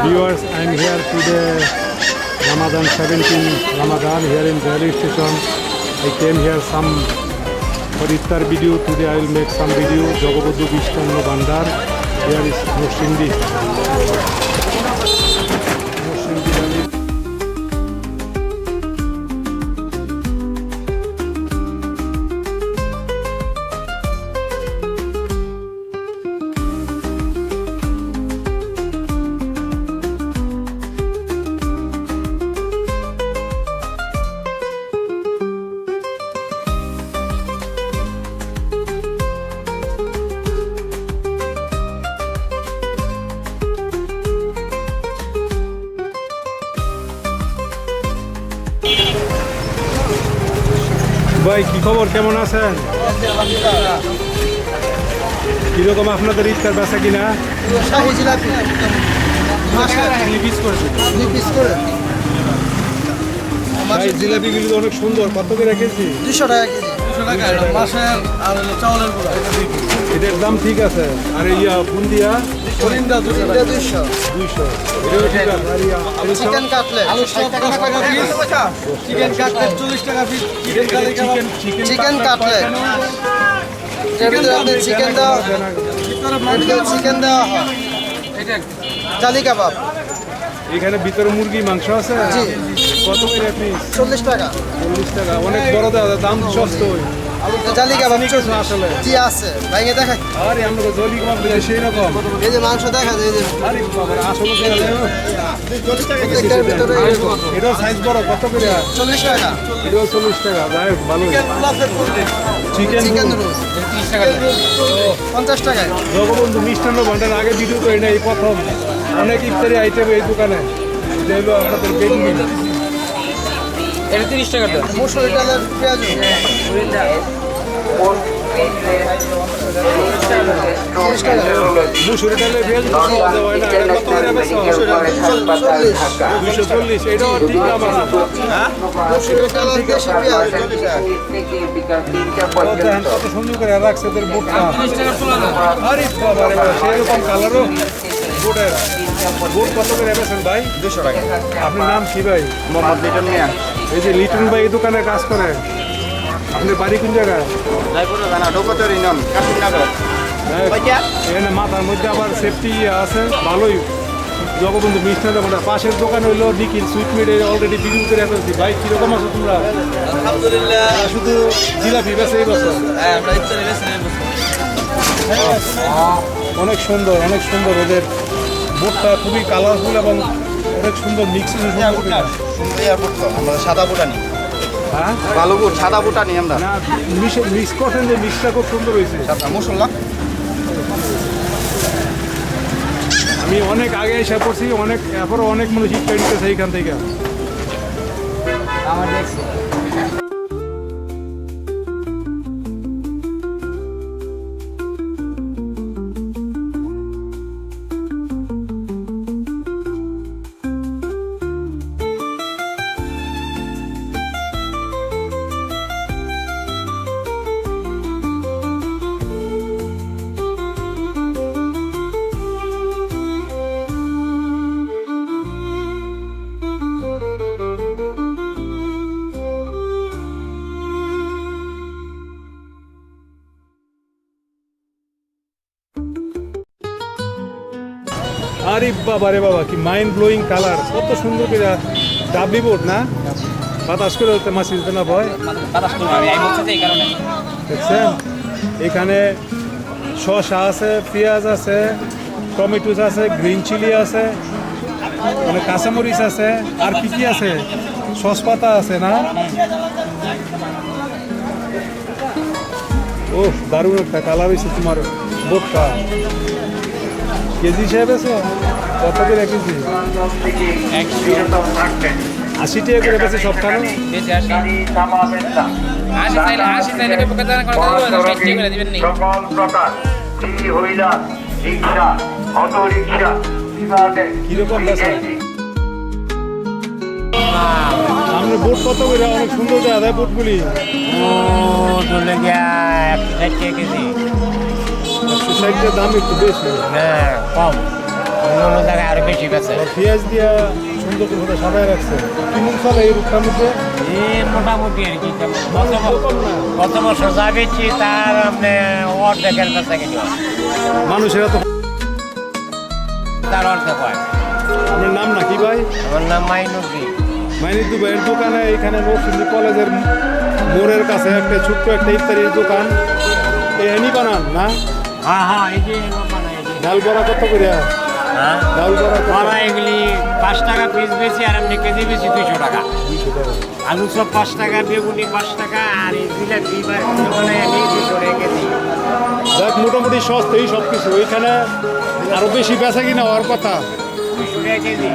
Viewers, I'm here today, Ramadan 17 Ramadan here in Delhi station. I came here some for iftar video. Today I will make some video. Jagabodhu Vishnu Bandar. Here is Mushindi. ভাই কি খবর? কেমন আছেন? কীরকম আপনাদের ইফতার বেচা কিনা? ভাই জিলাপিগুলি তো অনেক সুন্দর। কত করে দুশো টাকা। কেজি এটার দাম ঠিক আছে। আর ইয়া বুন্দিয়া? হরিন্দা দুশো? চিকেন কাটলেট কাটলেট চল্লিশ টাকা পিস কাটলেট দেওয়া দেওয়া জালি কাবাব। এখানে ভিতরে মুরগি মাংস আছে। কত করে পিস চল্লিশ টাকা। চল্লিশ টাকা। অনেক বড় দেওয়া দাম সস্তা জালি কাবাব ঠিক আছে আসলে। জি আছে? ভাইকে দেখাই। আরে আমরা জলি কমাপ দিলে সেই রকম। এই যে মাংস দেখা যায় এই যে। আরে বাবা আসলে প্রত্যেকটার ভিতরে। সাইজ বড় কত করে? চল্লিশ টাকা। এটাও চল্লিশ টাকা হোক, চিকেন চিকেন রোল। রোল পঞ্চাশ টাকায়। জগবন্ধু মিষ্টান্ন ভান্ডার আগে ভিডিও করি না এই প্রথম। অনেক ইফতারি আইটেম এই দোকানে। এটা হলো আপনাদের বেগুনি এটা তিরিশ টাকা দাম মুসুরি ডালের পেঁয়াজ মুসুরি ডালের পাওয়া না এটা কত করে বেচো চল্লিশ দুইশো চল্লিশ এটাও ঠিক দাম আছে। মুসুরি ডালের পেঁয়াজ কত সুন্দর করে রাখছে এদের বুটটা আরে বাবা রে সেরকম কালারও বুটের বুট কত করে বেছেন ভাই? দুশো টাকা। আপনার নাম কি ভাই? মোহাম্মদ লিটন মিয়া। এই যে লিটন ভাই এই দোকানে কাজ করে। আপনার বাড়ি কোন জায়গায়? হ্যাঁ, এখানে মাথার মধ্যে আবার সেফটি আছে ভালোই। জগবন্ধু মিষ্টান্ন ভান্ডার পাশের দোকান হইল নিখিল সুইট মিট অলরেডি বিক্রি করে ফেলছি। ভাই কীরকম আছো তোমরা? আলহামদুলিল্লাহ। শুধু জিলাপি বেছে এই বছর? হ্যাঁ বেছে অনেক সুন্দর অনেক সুন্দর। ওদের বোটটা খুবই কালারফুল এবং অনেক সুন্দর মিক্স সুন্দর এয়ারপোর্ট তো আমরা সাদা বোটা নিই। হ্যাঁ? বালুপুর সাদা বোটা নিই আমরা। মিক্স মিক্স করছেন যে মিক্সটা খুব সুন্দর হয়েছে। সাদা মশলা? আমি অনেক আগে এসে পড়ছি অনেক এরপরও অনেক মানুষ শিক্ষা নিতেছে এইখান থেকে। আমার দেখছি। আরে বাবা রে বাবা কি মাইন্ড ব্লোয়িং কালার কত সুন্দর করে ডাবলি বোর্ড না? বাতাস করে হতে মাছ দিতে না ভয়? দেখছেন? এখানে শসা আছে পেঁয়াজ আছে টমেটোস আছে গ্রিন চিলি আছে মানে কাঁচামরিচ আছে আর কি কি আছে? সস পাতা আছে না? ও দারুণ একটা কালার হয়েছে তোমার বোটটা কেজি হিসেবে আছে? কত করে কেজি? আশি টাকা করে বেছে বেশি আসি আসি চাইলে আসি চাইলে পেপকে করে দেবো ষাট টাকা করে দিবেন নি। সকল প্রকার হুইলার রিক্সা অটো রিক্সা কীরকম বেচা? সামনে বোট কত করে? অনেক সুন্দর জায়গা দেয় বোটগুলি। ও ধরলে গিয়া একশো ষাট টাকা কেজি। ষাটটার দাম একটু বেশি। না কম। অন্য জায়গায় আরও বেশি বেছে পেঁয়াজ দিয়া সুন্দর করে সাজায় রাখছে। কেমন চলে এই রূপটার মধ্যে এই মোটামুটি আর কি গত বছর যা বেচছি তার আপনি অর্ধেকের বেচা কিনি মানুষেরা তো তার অর্ধেক হয়। আপনার নাম না কি ভাই? আমার নাম মাইনুদ্দিন। মাইনি দুবাইয়ের দোকানে এখানে নরসিংদী কলেজের মোড়ের কাছে একটা ছোট্ট একটা ইফতারির দোকান। এনি বানান না? হ্যাঁ হ্যাঁ এই যে। ডাল বড়া কত করে? হ্যাঁ? ডাল বড়া কত? এগুলি পাঁচ টাকা পিস বেশি আর এমনি কেজি বেশি দুইশো টাকা। দুইশো টাকা। আলু সব পাঁচ টাকা বেগুনি পাঁচ টাকা আর এই জিলাপি বা মানে আমি দুশো টাকা কেজি। দেখ মোটামুটি সস্তাই সব কিছু আরও বেশি বেচা কিনা হওয়ার কথা। দুশো টাকা কেজি।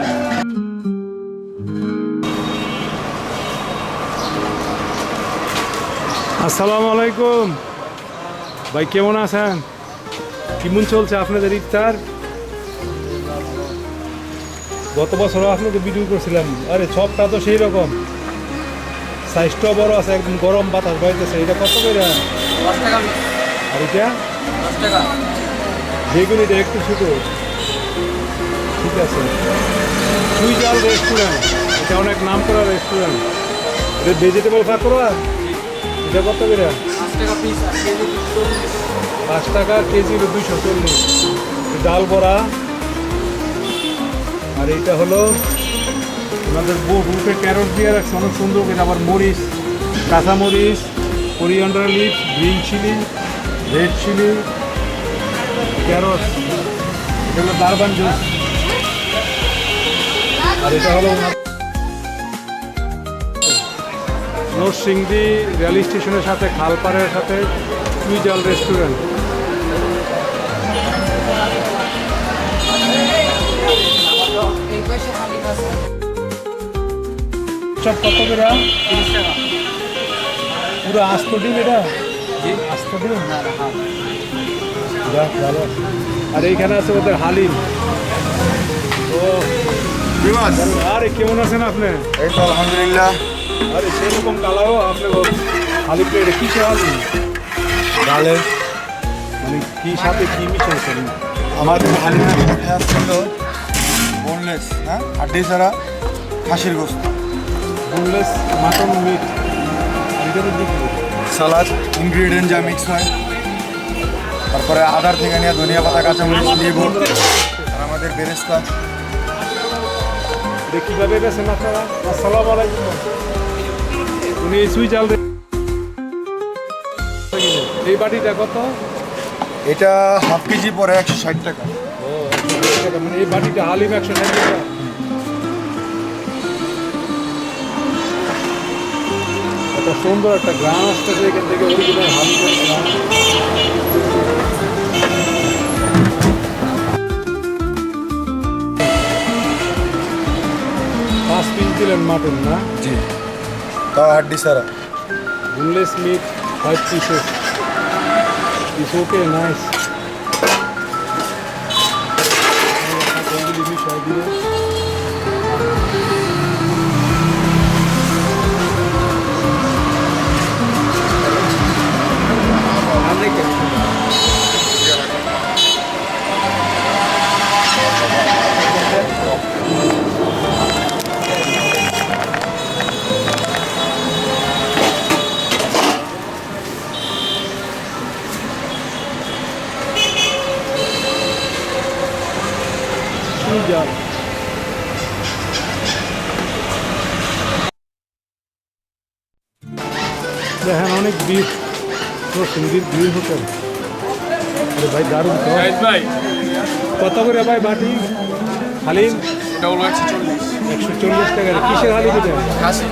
আসসালামু আলাইকুম। ভাই কেমন আছেন? কেমন চলছে আপনাদের ইফতার? গত বছরও আপনাকে ভিডিও করছিলাম। আরে সবটা তো সেই রকম। সাইজটাও বড় আছে একদম গরম বাতাস বাইতেছে। এটা কত করে? আর এটা? টাকা। বেগুনিটা একটু ছোট। ঠিক আছে। সুইজাল রেস্টুরেন্ট এটা অনেক নাম করা রেস্টুরেন্ট এটা ভেজিটেবল ফাঁকড়া এটা কত করে? পাঁচ টাকা পিস আর কেজি চল্লিশ ডাল বড়া। আর এইটা হলো আমাদের রুটে ক্যারট দিয়ে রাখছে, অনেক সুন্দর করে। আবার মরিচ, কাঁচা মরিচ coriander leaf green chilli red chilli carrot এটা দারবান জুস। আর এটা হলো নরসিংদী রেল স্টেশনের সাথে, খালপাড়ের সাথে, সুইজাল রেস্টুরেন্ট। সব কত করে? পুরো আস্ত ডিম এটা? আস্ত ডিম? যাক ভালো। আর এইখানে আছে ওদের হালিম। ও আরে কেমন আছেন আপনি? এই তো আলহামদুলিল্লাহ। আরে সেরকম কালারও আপনি হালিম প্লেটে কিসে হালিম? ডালের মানে কি সাথে কি মিশাইছেন আমাদের হালিমের বোনলেস হ্যাঁ? হাড্ডি ছাড়া খাসির গোস্ত। Boneless mutton meat salad ingredient যা মিক্স হয়। তারপরে আদার থেকে নিয়ে ধনিয়া পাতা কাঁচামরিচ লেবু আর আমাদের বেরেস্তা। কীভাবে বেছেন আপনারা? আসসালামু আলাইকুম। উনি সুইচ এই বাটিটা কত? এটা হাফ কেজি পরে একশো ষাট টাকা। ও টাকা। মানে এই বাটিটা হালিম একশো ষাট টাকা। একটা সুন্দর একটা গ্রাম আসতেছে এখান থেকে অরিজিনাল হালিমের গ্রাম পাঁচ পিস দিলেন মাটন না জি তাও হাড্ডি ছাড়া boneless meat, five pieces. It's okay, nice. দেখেন অনেক বিফ তো সিন্দির গ্রিল হোটেল আরে ভাই দারুণ ভাই। কত করে ভাই বাটি? হালিম? এটা হলো একশো চল্লিশ। একশো চল্লিশ টাকা। কিসের হালিম এটা? খাসি।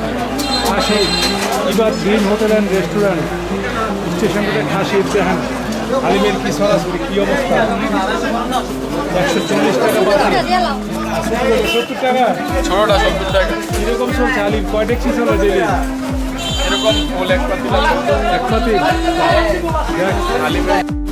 খাসি। এবার green hotel and restaurant station থেকে খাসি দেখেন। হালিমের কি সরাসরি কি অবস্থা? একশো চল্লিশ টাকা বাটি। সত্তর টাকা। ছোটোটা সত্তর টাকা। কীরকম চলছে হালিম? কয় ট্যাক্সি চলে এরকম ফুল এক পাতি এক পাতি দেখ হালিমের